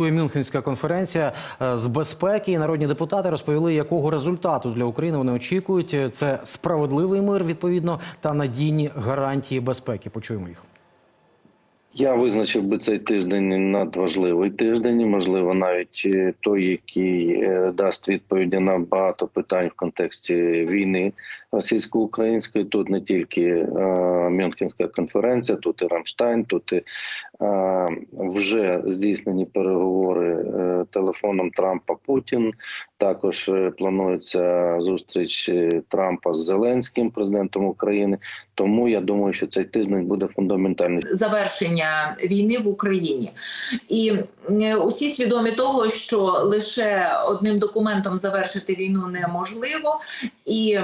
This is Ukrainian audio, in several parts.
Мюнхенська конференція е, з безпеки. І Народні депутати розповіли, якого результату для України вони очікують. Це справедливий мир, відповідно, та надійні гарантії безпеки. Почуємо їх. Я визначив би цей тиждень надважливий тиждень, можливо, навіть е, той, який е, дасть відповіді на багато питань в контексті війни російсько-української. Тут не тільки е, Мюнхенська конференція, тут і Рамштайн, тут і е, вже здійснені переговори е, телефоном Трампа Путін. Також планується зустріч Трампа з Зеленським, президентом України. Тому я думаю, що цей тиждень буде фундаментальний. завершення війни в Україні, і усі свідомі того, що лише одним документом завершити війну неможливо, і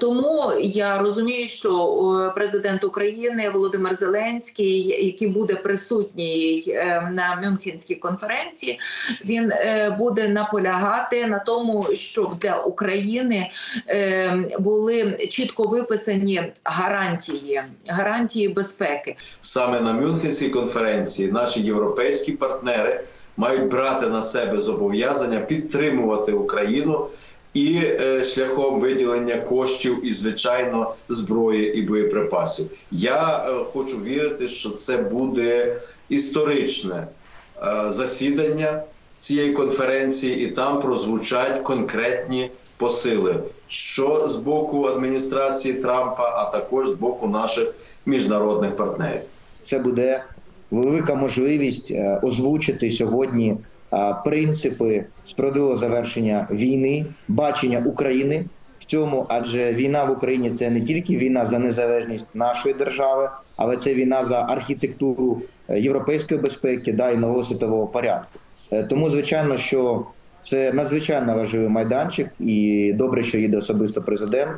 тому я розумію, що президент України Володимир Зеленський, який буде присутній е, на Мюнхенській конференції, він е, буде наполягати на тому, щоб для України е, були чітко виписані гарантії, гарантії безпеки. саме на Мюнхенській конференції наші європейські партнери мають брати на себе зобов'язання підтримувати Україну і е, шляхом виділення коштів і звичайно зброї і боєприпасів. Я е, хочу вірити, що це буде історичне е, засідання цієї конференції, і там прозвучать конкретні посили, що з боку адміністрації Трампа, а також з боку наших міжнародних партнерів. це буде велика можливість озвучити сьогодні принципи справедливого завершення війни, бачення України в цьому, адже війна в Україні це не тільки війна за незалежність нашої держави, але це війна за архітектуру е, європейської безпеки да і нового світового порядку. Е, Тому, звичайно, що це надзвичайно важливий майданчик, і добре, що їде особисто президент,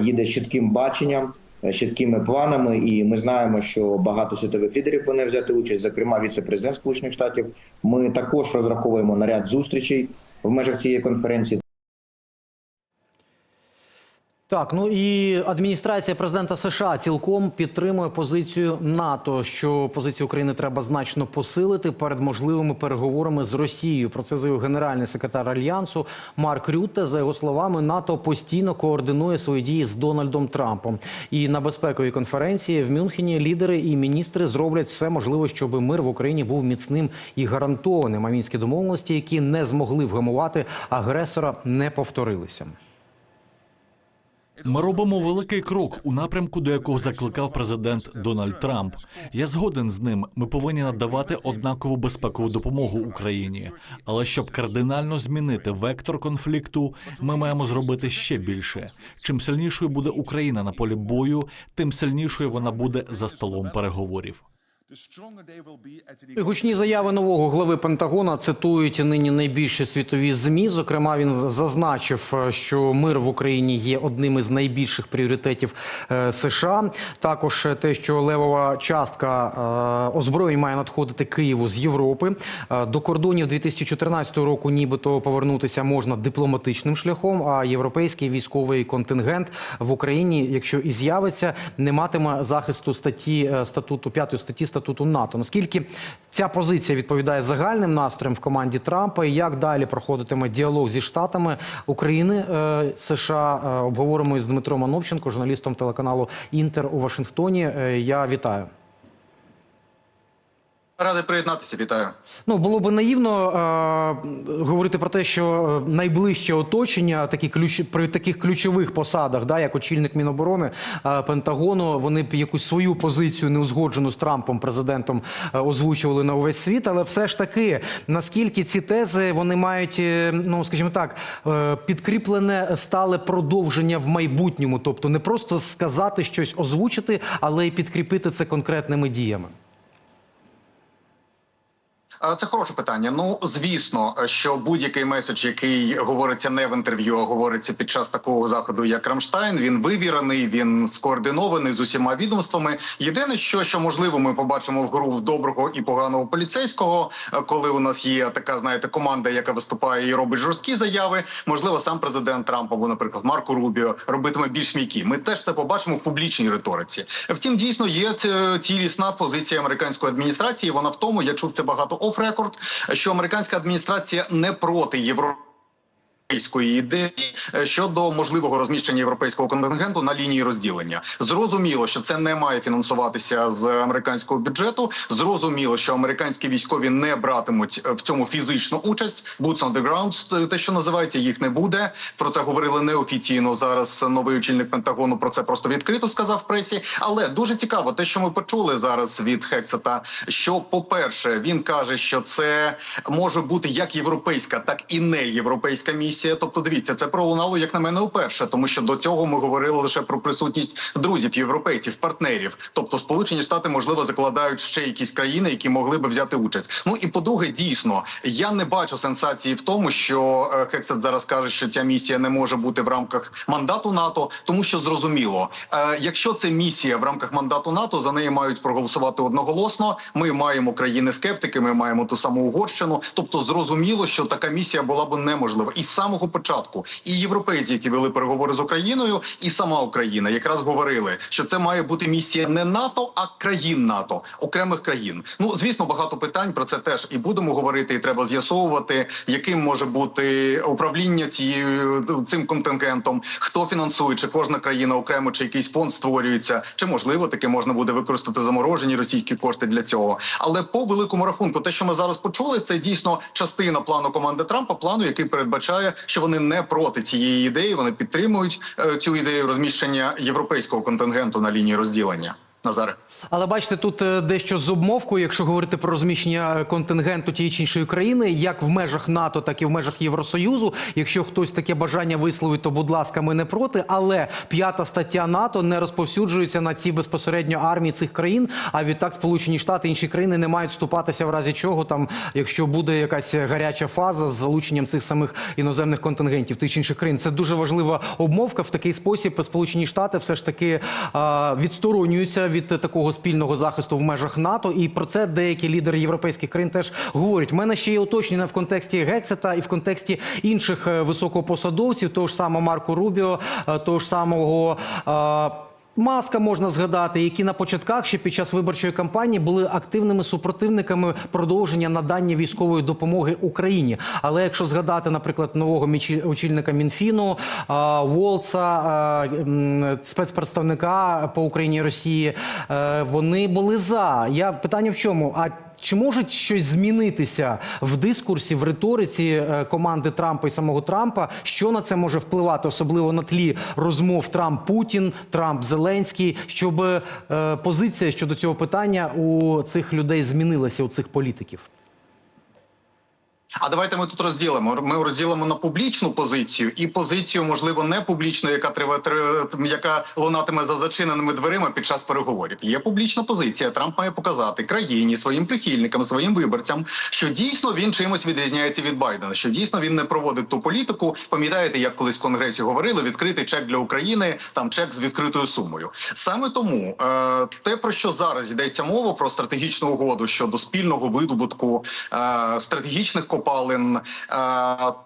їде з чітким баченням, чіткими планами. І ми знаємо, що багато світових лідерів вони взяти участь, зокрема віце-президент Сполучених Штатів. Ми також розраховуємо на ряд зустрічей в межах цієї конференції. Так, ну і адміністрація президента США цілком підтримує позицію НАТО, що позицію України треба значно посилити перед можливими переговорами з Росією. Про це заявив генеральний секретар альянсу Марк Рютте. За його словами, НАТО постійно координує свої дії з Дональдом Трампом. І на безпековій конференції в Мюнхені лідери і міністри зроблять все можливе, щоб мир в Україні був міцним і гарантованим. А мінські домовленості, які не змогли вгамувати агресора, не повторилися. Ми робимо великий крок у напрямку, до якого закликав президент Дональд Трамп. Я згоден з ним. Ми повинні надавати однакову безпекову допомогу Україні. Але щоб кардинально змінити вектор конфлікту, ми маємо зробити ще більше. Чим сильнішою буде Україна на полі бою, тим сильнішою вона буде за столом переговорів. Гучні заяви нового глави Пентагона цитують нині найбільші світові змі. Зокрема, він зазначив, що мир в Україні є одним із найбільших пріоритетів е, США. Також те, що левова частка е, озброєнь має надходити Києву з Європи. Е, До кордонів 2014 року, нібито повернутися можна дипломатичним шляхом. А європейський військовий контингент в Україні, якщо і з'явиться, не матиме захисту статті е, статуту 5 статті статуту НАТО. Наскільки ця позиція відповідає загальним настроям в команді Трампа, і як далі проходитиме діалог зі штатами України е, США? Е, Обговоримо із Дмитром Ановченко, журналістом телеканалу Інтер у Вашингтоні. Е, Я вітаю. Радий приєднатися, вітаю. Ну було би наївно е, говорити про те, що найближче оточення, такі ключ при таких ключових посадах, да, як очільник Міноборони е, Пентагону, вони б якусь свою позицію неузгоджену з Трампом, президентом, е, озвучували на увесь світ. Але все ж таки, наскільки ці тези вони мають, е, ну скажімо так, е, підкріплене стале продовження в майбутньому, тобто не просто сказати щось озвучити, але й підкріпити це конкретними діями. Це хороше питання. Ну звісно, що будь-який меседж, який говориться не в інтерв'ю, а говориться під час такого заходу, як Рамштайн, він вивірений, він скоординований з усіма відомствами. Єдине, що що можливо, ми побачимо в гру в доброго і поганого поліцейського, е, коли у нас є така, знаєте, команда, яка виступає і робить жорсткі заяви. Можливо, сам президент Трамп або, наприклад, Марко Рубіо робитиме більш м'які. Ми теж це побачимо в публічній риториці. Втім, дійсно є цілісна позиція американської адміністрації. Вона в тому, я чув це багато record, що американська адміністрація не проти євро. Європейської ідеї е, щодо можливого розміщення європейського контингенту на лінії розділення. Зрозуміло, що це не має фінансуватися з американського бюджету. Зрозуміло, що американські військові не братимуть е, в цьому фізичну участь. Boots on the ground, те, що називається, їх не буде. Про це говорили неофіційно. Зараз новий очільник Пентагону про це просто відкрито сказав в пресі. Але дуже цікаво, те, що ми почули зараз від Хексета. Що, по-перше, він каже, що це може бути як європейська, так і не європейська місія. Тобто, дивіться, це пролунало як на мене уперше, тому що до цього ми говорили лише про присутність друзів, європейців, партнерів. Тобто, Сполучені Штати можливо закладають ще якісь країни, які могли би взяти участь. Ну і по-друге, дійсно, я не бачу сенсації в тому, що е, Хексет зараз каже, що ця місія не може бути в рамках мандату НАТО, тому що зрозуміло, е, якщо це місія в рамках мандату НАТО, за неї мають проголосувати одноголосно. Ми маємо країни скептики, ми маємо ту саму Угорщину. Тобто, зрозуміло, що така місія була б неможлива. І з самого початку і європейці, які вели переговори з Україною, і сама Україна якраз говорили, що це має бути місія не НАТО, а країн НАТО, окремих країн. Ну звісно, багато питань про це теж і будемо говорити. І треба з'ясовувати, яким може бути управління цією цим контингентом, хто фінансує, чи кожна країна окремо, чи якийсь фонд створюється, чи можливо таки можна буде використати заморожені російські кошти для цього. Але по великому рахунку, те, що ми зараз почули, це дійсно частина плану команди Трампа, плану, який передбачає, що вони не проти цієї ідеї, вони підтримують е, цю ідею розміщення європейського контингенту на лінії розділення. Назаре. Але бачите, тут е, дещо з обмовкою, якщо говорити про розміщення е, контингенту тієї чи іншої країни, як в межах НАТО, так і в межах Євросоюзу. Якщо хтось таке бажання висловить, то будь ласка, ми не проти. Але п'ята стаття НАТО не розповсюджується на ці безпосередньо армії цих країн. А відтак Сполучені Штати інші країни не мають вступатися в разі чого там, якщо буде якась гаряча фаза з залученням цих самих іноземних контингентів тих чи інших країн. Це дуже важлива обмовка. В такий спосіб Сполучені Штати все ж таки відсторонюються від такого спільного захисту в межах НАТО, і про це деякі лідери європейських країн теж говорять. У мене ще є уточнення в контексті Гексета і в контексті інших е, високопосадовців, того ж самого Марко Рубіо, е, того ж самого. Маска можна згадати, які на початках ще під час виборчої кампанії були активними супротивниками продовження надання військової допомоги Україні. Але якщо згадати, наприклад, нового очільника Мінфіну Волца, спецпредставника по Україні і Росії, е, вони були за. Я питання в чому? А чи може щось змінитися в дискурсі, в риториці е, команди Трампа і самого Трампа? Що на це може впливати, особливо на тлі розмов Трамп-Путін, Трамп-Зеленський, щоб е, позиція щодо цього питання у цих людей змінилася, у цих політиків? А давайте ми тут розділимо. Ми розділимо на публічну позицію і позицію, можливо, не публічну, яка триває яка лунатиме за зачиненими дверима під час переговорів. Є публічна позиція. Трамп має показати країні, своїм прихильникам, своїм виборцям, що дійсно він чимось відрізняється від Байдена. Що дійсно він не проводить ту політику. Пам'ятаєте, як колись в конгресі говорили, відкритий чек для України, там чек з відкритою сумою. Саме тому е, те, про що зараз йдеться мова, про стратегічну угоду щодо спільного видобутку е, стратегічних копалин, е,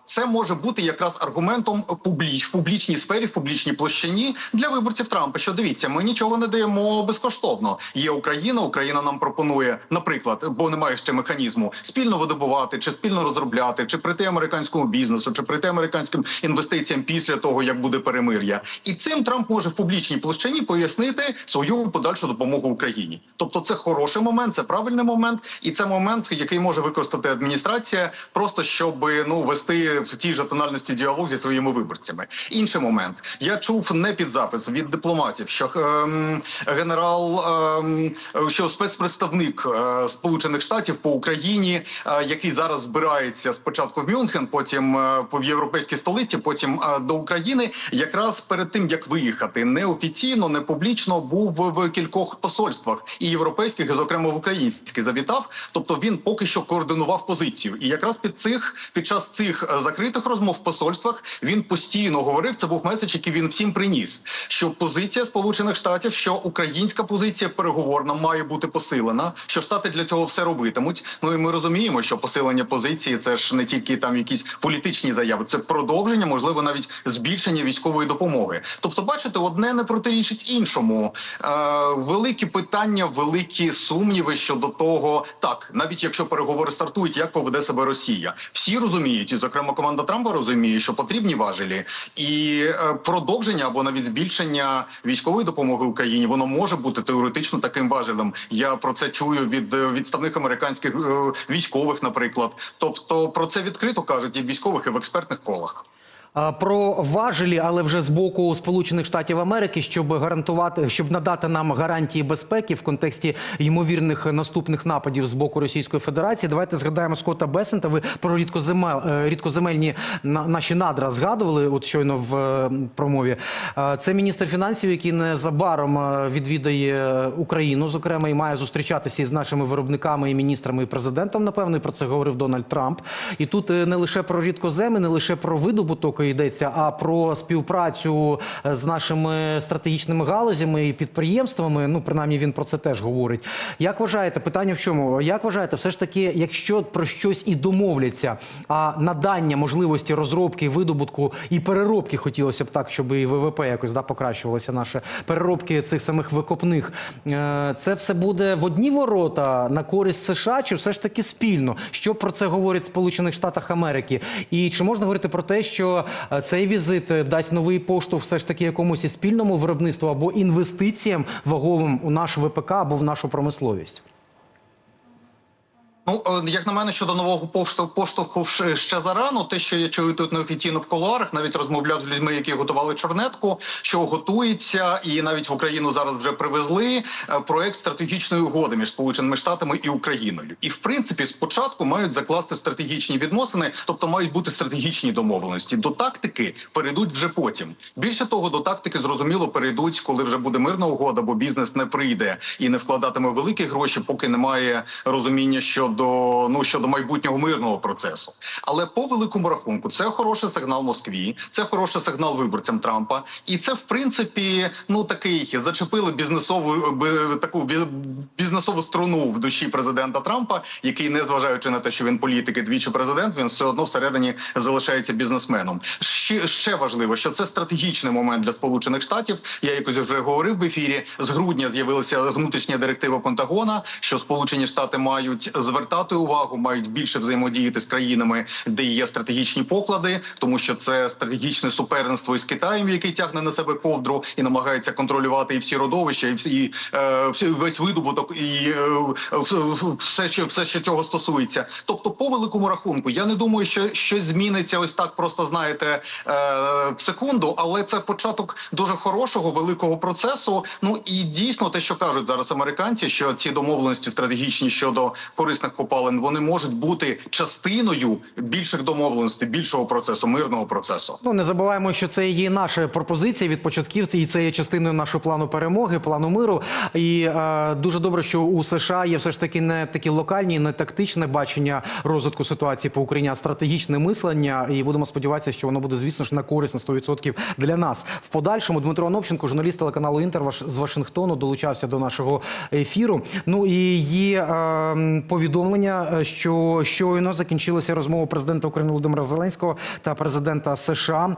це може бути якраз аргументом публіч в публічній сфері, в публічній площині для виборців Трампа. Що дивіться, ми нічого не даємо безкоштовно. Є Україна, Україна нам пропонує, наприклад, бо немає ще механізму спільно видобувати, чи спільно розробляти, чи прийти американському бізнесу, чи прийти американським інвестиціям після того, як буде перемир'я. І цим Трамп може в публічній площині пояснити свою подальшу допомогу Україні. Тобто, це хороший момент, це правильний момент, і це момент, який може використати адміністрація, просто щоб ну вести в тій же тональності діалог зі своїми виборцями. Інший момент я чув не під запис від дипломатів, що ем, генерал, ем, що спецпредставник е, Сполучених Штатів по Україні, е, який зараз збирається спочатку в Мюнхен, потім е, в європейській столиці, потім е, до України, якраз перед тим як виїхати неофіційно, не публічно був в кількох посольствах і європейських, і зокрема в українських завітав. Тобто він поки що координував позицію, і якраз під цих під час цих е, закритих розмов в посольствах він постійно говорив. Це був меседж, який він всім приніс. Що позиція Сполучених Штатів, що українська позиція переговорна має бути посилена, що штати для цього все робитимуть. Ну і ми розуміємо, що посилення позиції це ж не тільки там якісь політичні заяви, це продовження, можливо, навіть збільшення військової допомоги. Тобто, бачите, одне не протирічить іншому. Е, великі питання, великі сумніви щодо того, так навіть якщо переговори стартують, як поведе себе Росія, всі розуміють, і зокрема команда Трампа розуміє, що потрібні важелі, і е, продовження або навіть збільшення військової допомоги Україні воно може бути теоретично таким важелем. Я про це чую від е, відставних американських е, військових, наприклад. Тобто про це відкрито кажуть і в військових, і в експертних колах. Про важелі, але вже з боку Сполучених Штатів Америки, щоб гарантувати, щоб надати нам гарантії безпеки в контексті ймовірних наступних нападів з боку Російської Федерації. Давайте згадаємо Скотта Бесента. Ви про рідкоземель, е, рідкоземельні на- наші надра згадували. От щойно в е, промові. Е, Це міністр фінансів, який незабаром відвідає Україну, зокрема, і має зустрічатися із нашими виробниками і міністрами і президентом. Напевно, і про це говорив Дональд Трамп. І тут не лише про рідкоземи, не лише про видобуток йдеться, а про співпрацю е, з нашими стратегічними галузями і підприємствами. Ну, принаймні, він про це теж говорить. Як вважаєте, питання в чому? Як вважаєте, все ж таки, якщо про щось і домовляться, а надання можливості розробки, видобутку і переробки хотілося б так, щоб і ВВП якось да, покращувалося наше переробки цих самих викопних. е, Це все буде в одні ворота на користь США, чи все ж таки спільно? Що про це говорять Сполучених Штатах Америки? І чи можна говорити про те, що цей візит е, дасть новий поштовх все ж таки якомусь і спільному виробництву або інвестиціям ваговим у наш ВПК або в нашу промисловість? Ну, е, як на мене, щодо нового поштовху, ще- зарано, те, що я чую тут неофіційно в кулуарах, навіть розмовляв з людьми, які готували чорнетку, що готується, і навіть в Україну зараз вже привезли е, проект стратегічної угоди між Сполученими Штатами і Україною. І в принципі, спочатку мають закласти стратегічні відносини, тобто мають бути стратегічні домовленості. До тактики перейдуть вже потім. Більше того, до тактики зрозуміло перейдуть, коли вже буде мирна угода, бо бізнес не прийде і не вкладатиме великі гроші, поки немає розуміння щодо ну щодо майбутнього мирного процесу. Але по великому рахунку це хороший сигнал Москві, це хороший сигнал виборцям Трампа, і це в принципі ну такий зачепили бізнесову таку бі- бізнесову струну в душі президента Трампа, який, не зважаючи на те, що він політик і двічі президент, він все одно всередині залишається бізнесменом. Ще, ще важливо, що це стратегічний момент для Сполучених Штатів. Я якось вже говорив в ефірі. З грудня з'явилася внутрішня директива Пентагона, що Сполучені Штати мають звертати увагу, мають більше взаємодіяти з країнами, де є стратегічні поклади, тому що це стратегічне суперництво із Китаєм, який тягне на себе ковдру і намагається контролювати і всі родовища, і всі і, е, весь видобуток, і е, все, що все, що цього стосується. Тобто, по великому рахунку, я не думаю, що щось зміниться ось так, просто знаєте, е, в секунду, але це початок дуже хорошого великого процесу. Ну і дійсно те, що кажуть зараз американці, що ці домовленості стратегічні щодо корисних копалин, вони можуть бути частиною більших домовленостей, більшого процесу, мирного процесу. Ну не забуваємо, що це є наша пропозиція від початківців, і це є частиною нашого плану перемоги, плану миру. І е, дуже добре, що у США є все ж таки не такі локальні, не тактичне бачення розвитку ситуації по Україні, а стратегічне мислення. І будемо сподіватися, що воно буде, звісно ж, на користь на 100% для нас. В подальшому Дмитро Оновченко, журналіст телеканалу Інтер з Вашингтону, долучався до нашого ефіру. Ну і є е, повідомлення, е, що щойно закінчилася розмова президента України Володимира Зеленського та президента США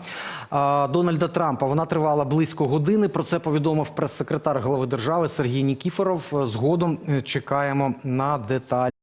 е, Дональда Трампа. Вона тривала близько години. Про це повідомив прес-секретар глави держави Сергій Нікіфоров. Згодом е, чекаємо на деталі.